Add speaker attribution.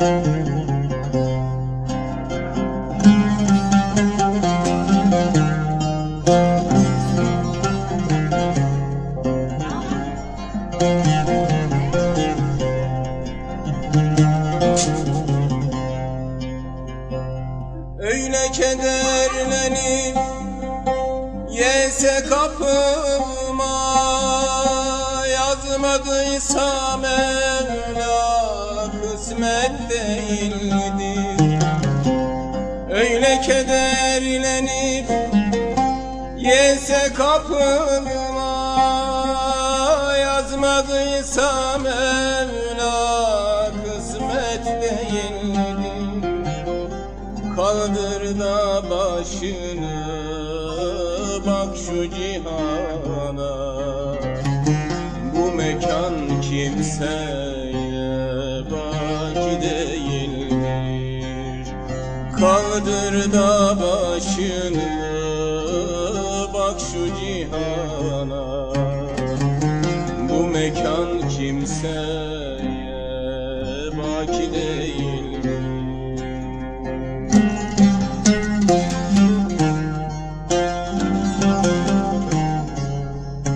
Speaker 1: Öyle kederlenip yese kapımı Yazmadıysa Mevla Kısmet değildir. Öyle kederlenip Yese kapıma Yazmadıysa Mevla Kısmet değildir. Kaldır da başını bak şu cihana mekan kimseye baki değildir. Kaldır da başını bak şu cihana. Bu mekan kimseye baki değildir